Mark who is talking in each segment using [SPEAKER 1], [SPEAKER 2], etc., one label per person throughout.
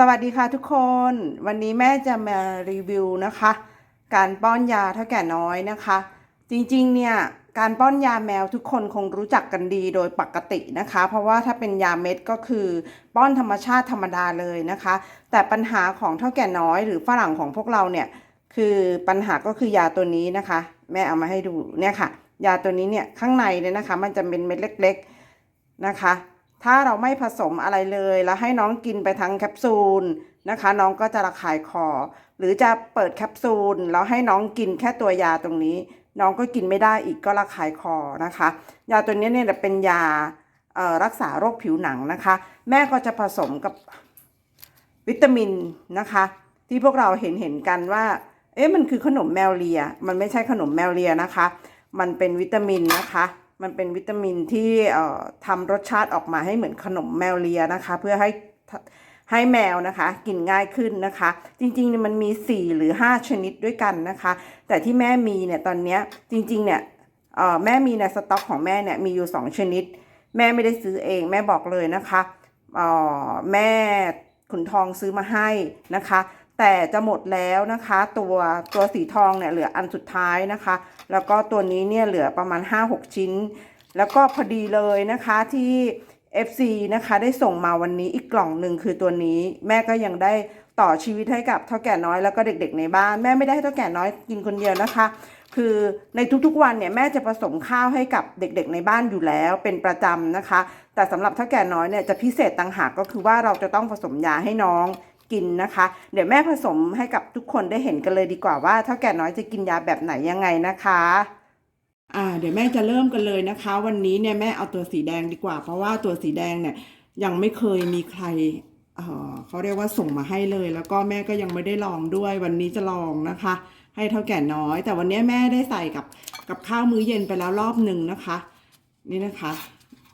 [SPEAKER 1] สวัสดีค่ะทุกคน วันนี้แม่จะมารีวิวนะคะ การป้อนยาเท่าแก่น้อยนะคะ จริงๆเนี่ยการป้อนยาแมวทุกคนคงรู้จักกันดีโดยปกตินะคะ เพราะว่าถ้าเป็นยาเม็ดก็คือ ป้อนธรรมชาติธรรมดาเลยนะคะ แต่ปัญหาของเท่าแก่น้อยหรือฝรั่งของพวกเราเนี่ยคือปัญหาก็คือยาตัวนี้นะคะ แม่เอามาให้ดูเนี่ยค่ะ ยาตัวนี้เนี่ยข้างในเนี่ยนะคะ มันจะเป็นเม็ดเล็ก ๆนะคะ ถ้าเราไม่ผสมอะไรเลยแล้วให้น้องกินไปทั้งแคปซูลนะคะ น้องก็จะระคายคอ หรือจะเปิดแคปซูลแล้วให้น้องกินแค่ตัวยาตรงนี้ น้องก็กินไม่ได้อีกก็ระคายคอนะคะ ยาตัวนี้เนี่ยเป็นยารักษาโรคผิวหนังนะคะ แม่ก็จะผสมกับวิตามินนะคะ ที่พวกเราเห็นเห็นกันว่า เอ๊ะมันคือขนมแมวเลีย มันไม่ใช่ขนมแมวเลียนะคะ มันเป็นวิตามินนะคะ มันเป็นวิตามินที่ทำรสชาติออกมาให้เหมือนขนมแมวเลียนะคะ เพื่อให้ให้แมวนะคะกินง่ายขึ้นนะคะ จริงๆมันมี 4 หรือ 5 ชนิดด้วยกันนะคะ แต่ที่แม่มีเนี่ยตอนนี้จริงๆเนี่ยแม่มีในสต็อกของแม่เนี่ยมีอยู่ 2 ชนิด แม่ไม่ได้ซื้อเองแม่บอกเลยนะคะแม่ขุนทองซื้อมาให้นะคะ แต่จะหมดแล้วนะคะ ตัวตัวสีทองเนี่ยเหลืออันสุดท้ายนะคะ แล้วก็ตัวนี้เนี่ยเหลือประมาณ 5-6 ชิ้น แล้วก็พอดีเลยนะคะที่ FC นะคะได้ส่งมาวันนี้อีกกล่องหนึ่งคือตัวนี้ แม่ก็ยังได้ต่อชีวิตให้กับเท่าแก่น้อยแล้วก็เด็กๆในบ้าน แม่ไม่ได้ให้เท่าแก่น้อยกินคนเดียวนะคะ คือในทุกๆวันเนี่ยแม่จะผสมข้าวให้กับเด็กๆในบ้านอยู่แล้วเป็นประจำนะคะ แต่สำหรับเท่าแก่น้อยเนี่ยจะพิเศษต่างหากก็คือว่าเราจะต้องผสมยาให้น้อง กินนะคะ เดี๋ยวแม่ผสมให้กับทุกคนได้เห็นกันเลยดีกว่าว่าเท่าแก่น้อยจะกินยาแบบไหนยังไงนะคะอ่าเดี๋ยวแม่จะเริ่มกันเลยนะคะ วันนี้เนี่ยแม่เอาตัวสีแดงดีกว่า เพราะว่าตัวสีแดงเนี่ยยังไม่เคยมีใครเอ่อเขาเรียกว่าส่งมาให้เลย แล้วก็แม่ก็ยังไม่ได้ลองด้วย วันนี้จะลองนะคะ ให้เท่าแก่น้อย แต่วันนี้แม่ได้ใส่กับกับข้าวมื้อเย็นไปแล้วรอบหนึ่งนะคะ นี่นะคะ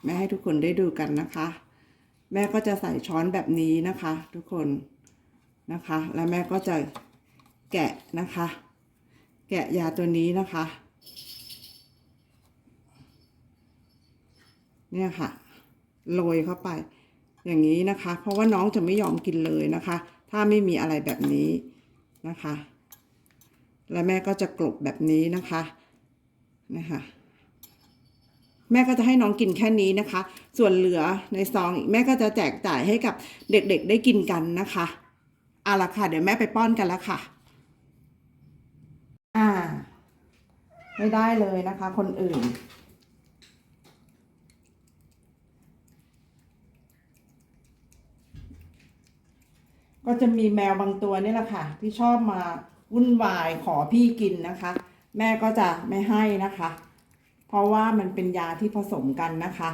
[SPEAKER 1] แม่ให้ทุกคนได้ดูกันนะคะ แม่ก็จะใส่ช้อนแบบนี้นะคะ ทุกคน นะคะ แล้วแม่ก็จะแกะนะคะ แกะยาตัวนี้นะคะ เนี่ยค่ะโรยเข้าไป อย่างนี้นะคะ เพราะว่าน้องจะไม่ยอมกินเลยนะคะ ถ้าไม่มีอะไรแบบนี้นะคะ และแม่ก็จะกลบแบบนี้นะคะนะคะแม่ก็จะให้น้องกินแค่นี้นะคะ ส่วนเหลือในซองแม่ก็จะแจกจ่ายให้กับเด็กๆได้กินกันนะคะ เอาละค่ะ เดี๋ยวแม่ไปป้อนกันแล้วค่ะ อ่า ไม่ได้เลยนะคะ คนอื่น ก็จะมีแมวบางตัวนี่แหละค่ะ ที่ชอบมาวุ่นวายขอพี่กินนะคะ แม่ก็จะไม่ให้นะคะ เพราะว่ามันเป็นยาที่ผสมกันนะคะ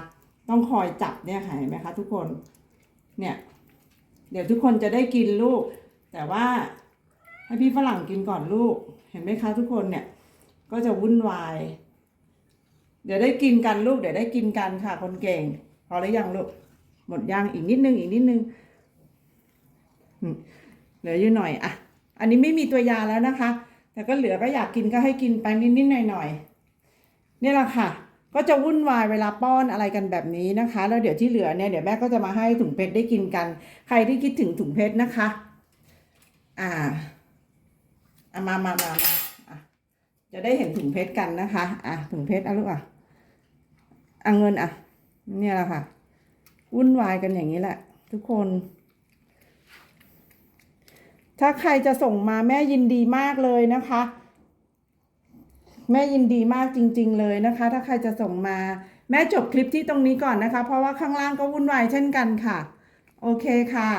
[SPEAKER 1] ต้องคอยจับเนี่ยค่ะเห็นไหมคะทุกคน เนี่ย เดี๋ยวทุกคนจะได้กินลูก แต่ว่าให้พี่ฝรั่งกินก่อนลูก เห็นไหมคะทุกคนเนี่ย ก็จะวุ่นวาย เดี๋ยวได้กินกันลูก เดี๋ยวได้กินกันค่ะ คนเก่ง พอหรือยังลูก หมดยังอีกนิดนึงอีกนิดนึงเหลืออยู่หน่อยอะ อันนี้ไม่มีตัวยาแล้วนะคะ แต่ก็เหลือก็อยากกินก็ให้กินไปนิดๆหน่อยๆนี่แหละค่ะ ก็จะวุ่นวายเวลาป้อนอะไรกันแบบนี้นะคะ แล้วเดี๋ยวที่เหลือเนี่ยเดี๋ยวแม่ก็จะมาให้ถุงเพชรได้กินกัน ใครที่คิดถึงถุงเพชรนะคะ อ่าอะมามามามาอะจะได้เห็นถุงเพชรกันนะคะ อะถุงเพชรอะลูกอะอะเงินอะ เนี่ยแหละค่ะ วุ่นวายกันอย่างนี้แหละ ทุกคน ถ้าใครจะส่งมาแม่ยินดีมากเลยนะคะ แม่ยินดีมากจริง ๆ เลยนะคะ ถ้าใครจะส่งมา แม่จบคลิปที่ตรงนี้ก่อนนะคะ เพราะว่าข้างล่างก็วุ่นวายเช่นกันค่ะ โอเคค่ะ